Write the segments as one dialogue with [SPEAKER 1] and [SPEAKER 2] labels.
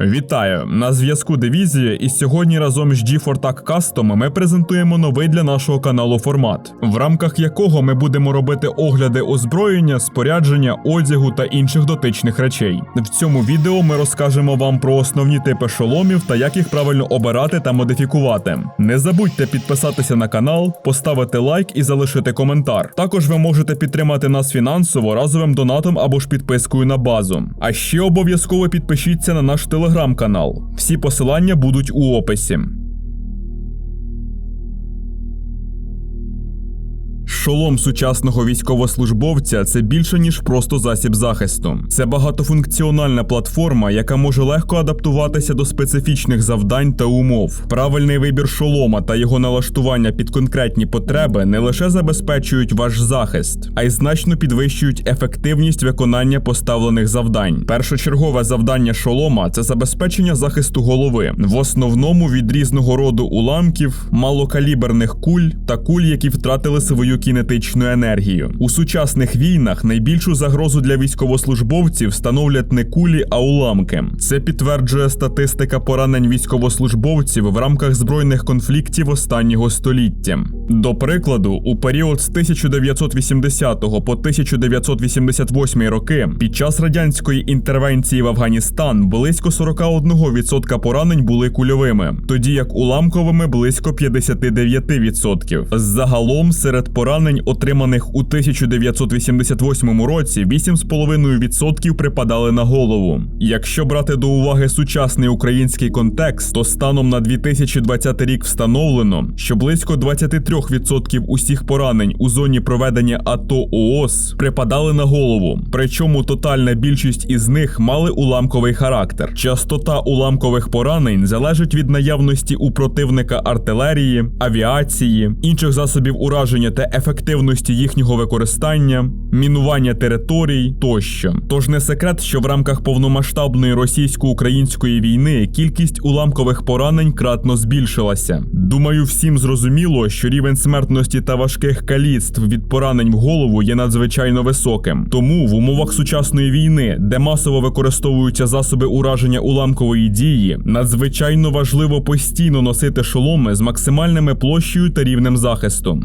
[SPEAKER 1] Вітаю! На зв'язку Дивізія, і сьогодні разом з G4TAC Custom ми презентуємо новий для нашого каналу формат, в рамках якого ми будемо робити огляди озброєння, спорядження, одягу та інших дотичних речей. В цьому відео ми розкажемо вам про основні типи шоломів та як їх правильно обирати та модифікувати. Не забудьте підписатися на канал, поставити лайк і залишити коментар. Також ви можете підтримати нас фінансово разовим донатом або ж підпискою на базу. А ще обов'язково підпишіться на наш телеграм-канал. Всі посилання будуть у описі. Шолом сучасного військовослужбовця це більше ніж просто засіб захисту. Це багатофункціональна платформа, яка може легко адаптуватися до специфічних завдань та умов. Правильний вибір шолома та його налаштування під конкретні потреби не лише забезпечують ваш захист, а й значно підвищують ефективність виконання поставлених завдань. Першочергове завдання шолома це забезпечення захисту голови, в основному від різного роду уламків, малокаліберних куль та куль, які втратили свою кінетичну енергію. У сучасних війнах найбільшу загрозу для військовослужбовців становлять не кулі, а уламки. Це підтверджує статистика поранень військовослужбовців в рамках збройних конфліктів останнього століття. До прикладу, у період з 1980 по 1988 роки під час радянської інтервенції в Афганістан близько 41% поранень були кульовими, тоді як уламковими близько 59%. Загалом серед поранень, отриманих у 1988 році, 8,5% припадали на голову. Якщо брати до уваги сучасний український контекст, то станом на 2020 рік встановлено, що близько 23% усіх поранень у зоні проведення АТО ООС припадали на голову. Причому тотальна більшість із них мали уламковий характер. Частота уламкових поранень залежить від наявності у противника артилерії, авіації, інших засобів ураження та ефективності їхнього використання, мінування територій тощо. Тож не секрет, що в рамках повномасштабної російсько-української війни кількість уламкових поранень кратно збільшилася. Думаю, всім зрозуміло, що рівень смертності та важких каліцтв від поранень в голову є надзвичайно високим. Тому в умовах сучасної війни, де масово використовуються засоби ураження уламкової дії, надзвичайно важливо постійно носити шоломи з максимальними площею та рівнем захисту.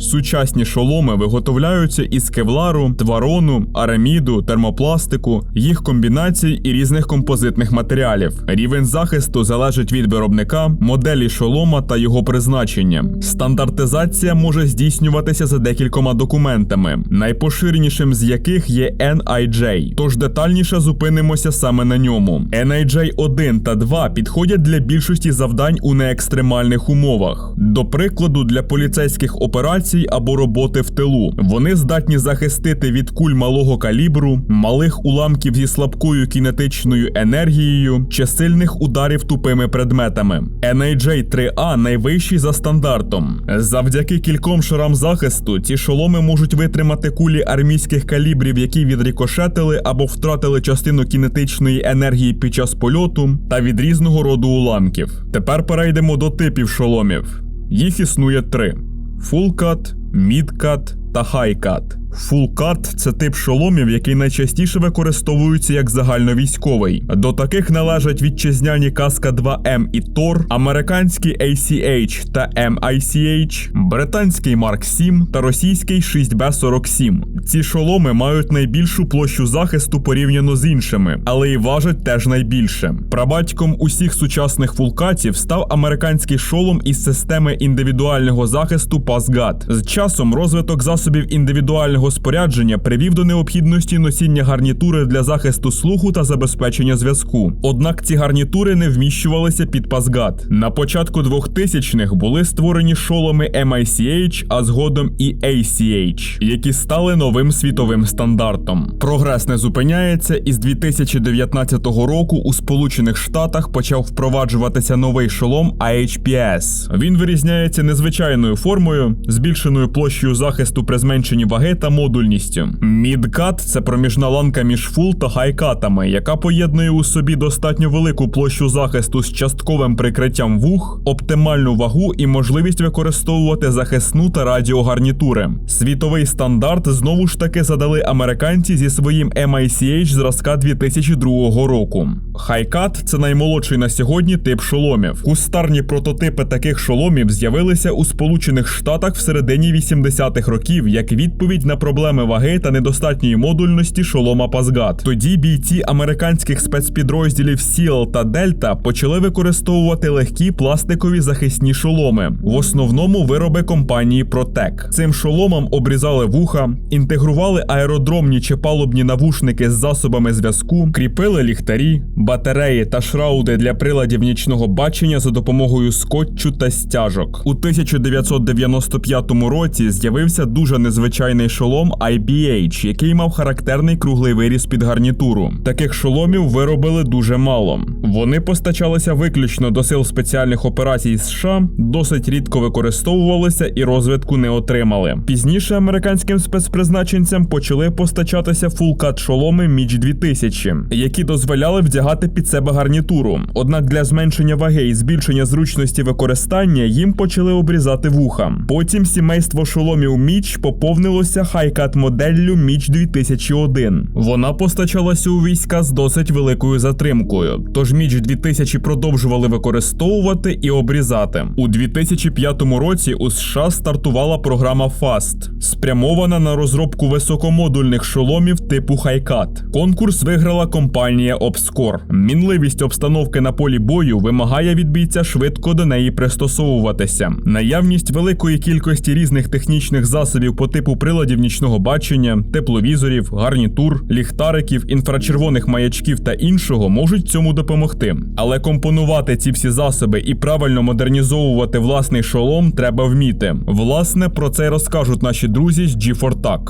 [SPEAKER 1] Сучасні шоломи виготовляються із кевлару, тварону, араміду, термопластику, їх комбінацій і різних композитних матеріалів. Рівень захисту залежить від виробника, моделі шолома та його призначення. Стандартизація може здійснюватися за декількома документами, найпоширенішим з яких є NIJ, тож детальніше зупинимося саме на ньому. NIJ 1 та 2 підходять для більшості завдань у неекстремальних умовах. До прикладу, для поліцейських операцій або роботи в тилу. Вони здатні захистити від куль малого калібру, малих уламків зі слабкою кінетичною енергією чи сильних ударів тупими предметами. NAJ 3A найвищий за стандартом. Завдяки кільком шарам захисту ці шоломи можуть витримати кулі армійських калібрів, які відрікошетили або втратили частину кінетичної енергії під час польоту, та від різного роду уламків. Тепер перейдемо до типів шоломів. Їх існує три: Full Cut, Mid Cut та High Cut. Cut – це тип шоломів, який найчастіше використовується як загальновійськовий. До таких належать вітчизняні Каска 2М і Тор, американський ACH та MICH, британський Mark 7 та російський 6B47. Ці шоломи мають найбільшу площу захисту порівняно з іншими, але й важать теж найбільше. Прабатьком усіх сучасних фулкатів став американський шолом із системи індивідуального захисту PASGAT. З часом розвиток засобів індивідуального спорядження привів до необхідності носіння гарнітури для захисту слуху та забезпечення зв'язку. Однак ці гарнітури не вміщувалися під PASGAT. На початку 2000-х були створені шоломи MICH, а згодом і ACH, які стали новим світовим стандартом. Прогрес не зупиняється, і з 2019 року у Сполучених Штатах почав впроваджуватися новий шолом AHPS. Він вирізняється незвичайною формою, збільшеною площею захисту при зменшенні ваги та модульністю. Мідкат це проміжна ланка між фул та хайкатами, яка поєднує у собі достатньо велику площу захисту з частковим прикриттям вух, оптимальну вагу і можливість використовувати захисну та радіогарнітури. Світовий стандарт знову ж таки задали американці зі своїм MICH зразка 2002 року. Хайкат це наймолодший на сьогодні тип шоломів. Кустарні прототипи таких шоломів з'явилися у Сполучених Штатах в середині 80-х років як відповідь на проблеми ваги та недостатньої модульності шолома Пазгат. Тоді бійці американських спецпідрозділів Сіл та Дельта почали використовувати легкі пластикові захисні шоломи, в основному вироби компанії Протек. Цим шоломам обрізали вуха, інтегрували аеродромні чи палубні навушники з засобами зв'язку, кріпили ліхтарі, батареї та шрауди для приладів нічного бачення за допомогою скотчу та стяжок. У 1995 році з'явився дуже незвичайний шолом IBH, який мав характерний круглий виріз під гарнітуру. Таких шоломів виробили дуже мало. Вони постачалися виключно до сил спеціальних операцій США, досить рідко використовувалися і розвитку не отримали. Пізніше американським спецпризначенцям почали постачатися фулкат шоломи Міч 2000, які дозволяли вдягати під себе гарнітуру. Однак для зменшення ваги і збільшення зручності використання їм почали обрізати вуха. Потім сімейство шоломів Міч поповнилося хайкат моделлю Міч 2001. Вона постачалася у війська з досить великою затримкою. Тож Міч 2000 продовжували використовувати і обрізати. У 2005 році у США стартувала програма FAST, спрямована на розробку високомодульних шоломів типу Хайкат. Конкурс виграла компанія Obscore. Мінливість обстановки на полі бою вимагає від бійця швидко до неї пристосовуватися. Наявність великої кількості різних технічних засобів по типу приладів нічного бачення, тепловізорів, гарнітур, ліхтариків, інфрачервоних маячків та іншого можуть цьому допомогти. Але компонувати ці всі засоби і правильно модернізовувати власний шолом треба вміти. Власне, про це розкажуть наші друзі з G4TAC.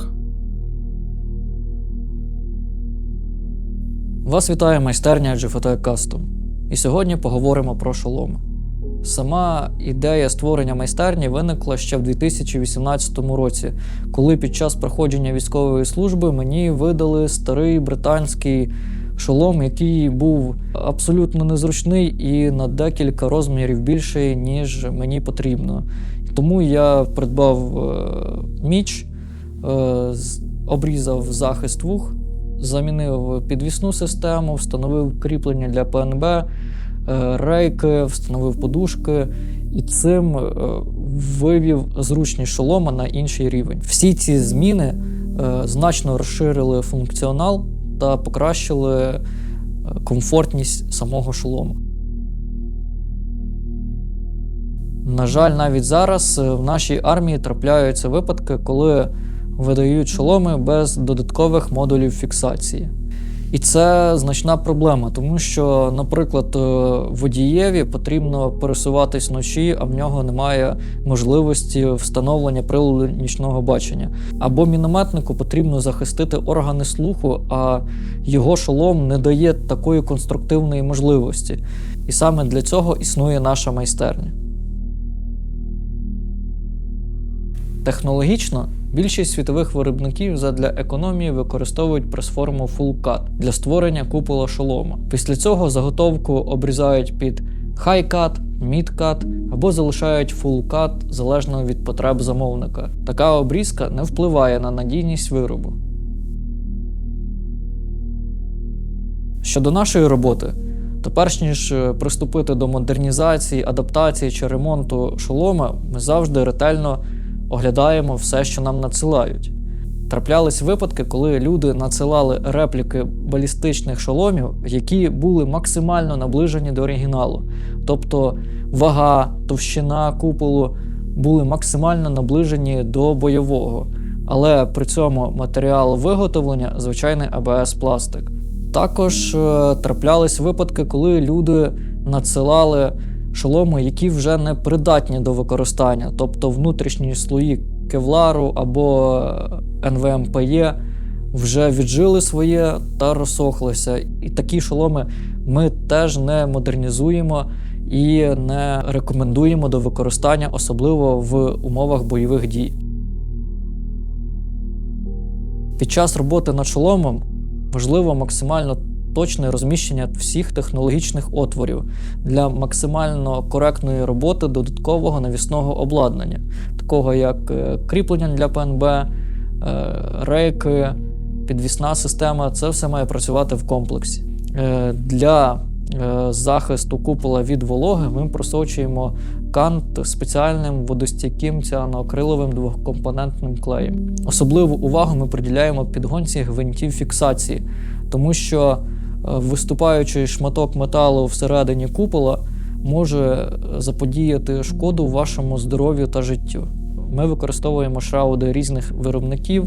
[SPEAKER 2] Вас вітає майстерня GFT Custom. І сьогодні поговоримо про шоломи. Сама ідея створення майстерні виникла ще в 2018 році, коли під час проходження військової служби мені видали старий британський шолом, який був абсолютно незручний і на декілька розмірів більший, ніж мені потрібно. Тому я придбав е, міч, е, обрізав захист вух, замінив підвісну систему, встановив кріплення для ПНБ, рейки, встановив подушки і цим е, вивів зручність шолома на інший рівень. Всі ці зміни е, значно розширили функціонал та покращили е, комфортність самого шолому. На жаль, навіть зараз е, в нашій армії трапляються випадки, коли видають шоломи без додаткових модулів фіксації. І це значна проблема, тому що, наприклад, е, водієві потрібно пересуватись вночі, а в нього немає можливості встановлення приладу нічного бачення. Або мінометнику потрібно захистити органи слуху, а його шолом не дає такої конструктивної можливості. І саме для цього існує наша майстерня. Технологічно більшість світових виробників задля економії використовують прес-форму Full Cut для створення купола шолома. Після цього заготовку обрізають під High Cut, Mid Cut або залишають Full Cut залежно від потреб замовника. Така обрізка не впливає на надійність виробу. Щодо нашої роботи, то перш ніж е, приступити до модернізації, адаптації чи ремонту шолома, ми завжди ретельно оглядаємо все, що нам надсилають. Траплялись випадки, коли люди надсилали репліки балістичних шоломів, які були максимально наближені до оригіналу. Тобто вага, товщина куполу були максимально наближені до бойового, але при цьому матеріал виготовлення звичайний АБС пластик. Також е, траплялись випадки, коли люди надсилали шоломи, які вже не придатні до використання, тобто внутрішні слої кевлару або е, НВМПЄ вже віджили своє та розсохлися. І такі шоломи ми теж не модернізуємо і не рекомендуємо до використання, особливо в умовах бойових дій. Під час роботи над шоломом важливо максимально точне розміщення всіх технологічних отворів для максимально коректної роботи додаткового навісного обладнання, такого як е, кріплення для ПНБ, е, рейки, підвісна система. Це все має працювати в комплексі. Е, Для захисту купола від вологи ми просочуємо кант спеціальним водостійким ціаноакриловим двокомпонентним клеєм. Особливу увагу ми приділяємо підгонці гвинтів фіксації, тому що виступаючий шматок металу всередині купола може заподіяти шкоду вашому здоров'ю та життю. Ми використовуємо шрауди різних виробників,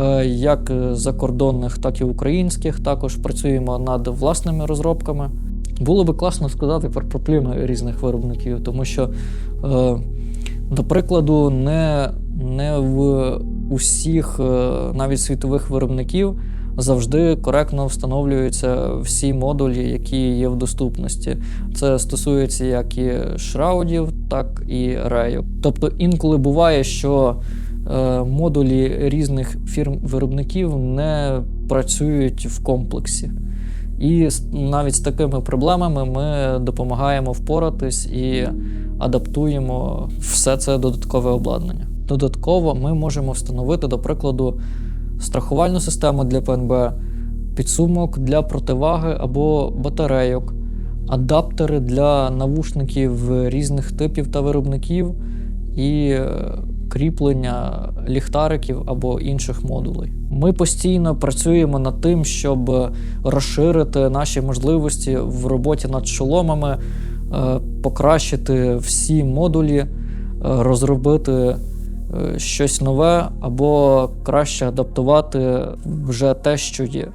[SPEAKER 2] е, як закордонних, так і українських. Також працюємо над власними розробками. Було би класно сказати про проблеми різних виробників, тому що, е, до прикладу, не, не в усіх, е, навіть світових виробників, завжди коректно встановлюються всі модулі, які є в доступності. Це стосується як і шраудів, так і рейок. Тобто інколи буває, що е, модулі різних фірм-виробників не працюють в комплексі. І навіть з такими проблемами ми допомагаємо впоратись і адаптуємо все це додаткове обладнання. Додатково ми можемо встановити, до прикладу, страхувальну систему для ПНБ, підсумок для противаги або батарейок, адаптери для навушників різних типів та виробників і е, кріплення ліхтариків або інших модулей. Ми постійно працюємо над тим, щоб розширити наші можливості в роботі над шоломами, е, покращити всі модулі, е, розробити щось нове або краще адаптувати вже те, що є.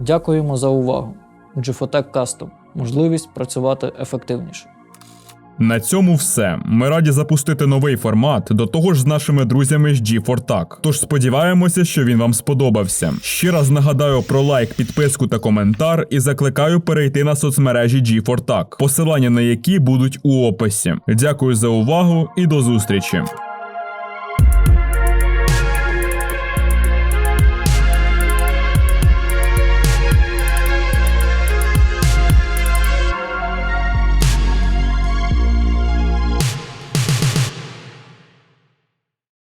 [SPEAKER 2] Дякуємо за увагу. Gfotech Custom. Можливість працювати ефективніше.
[SPEAKER 1] На цьому все. Ми раді запустити новий формат, до того ж з нашими друзями з G4TAC. Тож сподіваємося, що він вам сподобався. Ще раз нагадаю про лайк, підписку та коментар і закликаю перейти на соцмережі G4TAC, посилання на які будуть у описі. Дякую за увагу і до зустрічі!